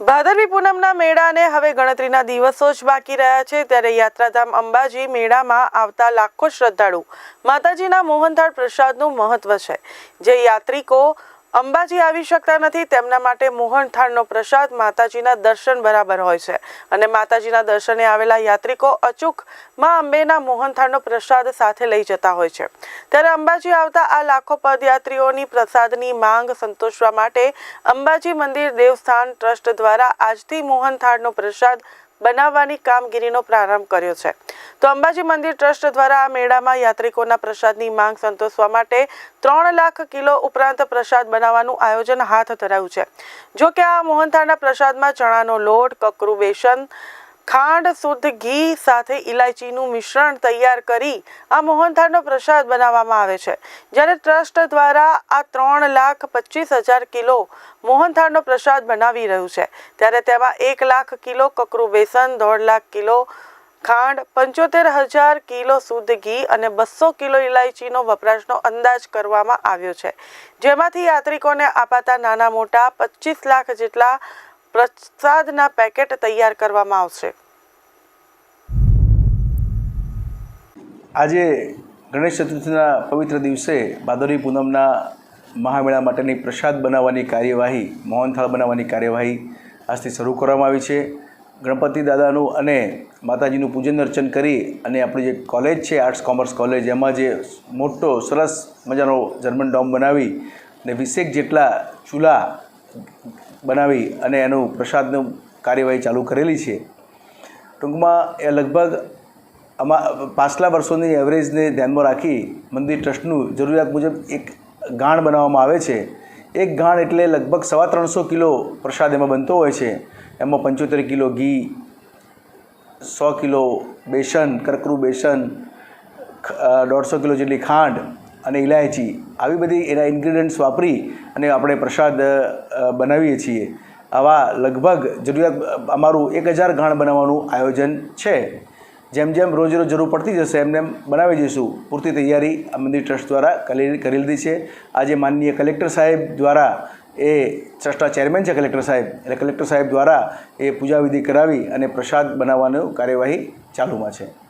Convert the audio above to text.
ભાદરવી પૂનમના મેળાને હવે ગણતરીના દિવસો જ બાકી રહ્યા છે. ત્યારે યાત્રાધામ અંબાજી મેળામાં આવતા લાખો શ્રદ્ધાળુ માતાજીના મોહનથાળ પ્રસાદનું મહત્વ છે. જે યાત્રિકો અંબાજી આવી શકતા નથી, તેમના માટે મોહનથાળનો પ્રસાદ માતાજીના દર્શન બરાબર હોય છે. અને માતાજીના દર્શને આવેલા યાત્રિકો અચૂકમાં અંબેના મોહનથાળનો પ્રસાદ સાથે લઈ જતા હોય છે. ત્યારે અંબાજી આવતા આ લાખો પદયાત્રીઓની પ્રસાદની માંગ સંતોષવા માટે અંબાજી મંદિર દેવસ્થાન ટ્રસ્ટ દ્વારા આજથી મોહનથાળનો પ્રસાદ બનાવવાની કામગીરીનો પ્રારંભ કર્યો છે. તો અંબાજી મંદિર ટ્રસ્ટ દ્વારા આ મેળામાં યાત્રિકોના પ્રસાદની માંગ સંતોષવા માટે ત્રણ લાખ કિલો ઉપરાંત પ્રસાદ બનાવવાનું આયોજન હાથ ધરાયું છે. જો કે આ મોહનથાળના પ્રસાદમાં ચણાનો લોટ, કકરું, બેસન ખાંડ, શુદ્ધ ઘી સાથે ઇલાયચીનું મિશ્રણ તૈયાર કરી આ મોહનથાળનો પ્રસાદ બનાવવામાં આવે છે. જ્યારે ટ્રસ્ટ દ્વારા આ ત્રણ લાખ પચીસ હજાર કિલો મોહનથાળનો પ્રસાદ બનાવી રહ્યું છે, ત્યારે તેમાં એક લાખ કિલો કકરું બેસન, દોઢ લાખ કિલો ખાંડ, પંચોતેર હજાર કિલો શુદ્ધ ઘી અને બસો કિલો ઇલાયચીનો વપરાશનો અંદાજ કરવામાં આવ્યો છે. જેમાંથી યાત્રિકોને અપાતા નાના મોટા પચીસ લાખ જેટલા પ્રસાદના પેકેટ તૈયાર કરવામાં આવશે. આજે ગણેશ ચતુર્થીના પવિત્ર દિવસે ભાદરવી પૂનમના મહામેળા માટેની પ્રસાદ બનાવવાની કાર્યવાહી મોહનથાળ બનાવવાની કાર્યવાહી આજથી શરૂ કરવામાં આવી છે. ગણપતિ દાદાનું અને માતાજીનું પૂજન અર્ચન કરી અને આપણી જે કોલેજ છે આર્ટ્સ કોમર્સ કોલેજ એમાં જે મોટો, સરસ મજાનો જર્મન ડોમ બનાવી અને વીસેક જેટલા ચૂલા બનાવી અને એનું પ્રસાદનું કાર્યવાહી ચાલુ કરેલી છે. ટૂંકમાં એ લગભગ આમાં પાછલા વર્ષોની એવરેજને ધ્યાનમાં રાખી મંદિર ટ્રસ્ટનું જરૂરિયાત મુજબ એક ગાણ બનાવવામાં આવે છે. એક ગાણ એટલે લગભગ સવા ત્રણસો કિલો પ્રસાદ એમાં બનતો હોય છે. એમાં પંચોતેર કિલો ઘી, સો કિલો બેસન કરકરું બેસન દોઢસો કિલો જેટલી ખાંડ અને ઇલાયચી આવી બધી એના ઇન્ગ્રીડિયન્ટ્સ વાપરી અને આપણે પ્રસાદ બનાવીએ છીએ. આવા લગભગ જરૂરિયાત, અમારું એક હજાર ગાણ બનાવવાનું આયોજન છે. જેમ જેમ રોજ રોજ જરૂર પડતી જશે, એમ એમ બનાવી જઈશું. પૂરતી તૈયારી આ મંદિર ટ્રસ્ટ દ્વારા કરી કરી લીધી છે. આજે માનનીય કલેક્ટર સાહેબ દ્વારા એ ટ્રસ્ટના ચેરમેન છે કલેક્ટર સાહેબ. એટલે કલેક્ટર સાહેબ દ્વારા એ પૂજાવિધિ કરાવી અને પ્રસાદ બનાવવાનું કાર્યવાહી ચાલુમાં છે.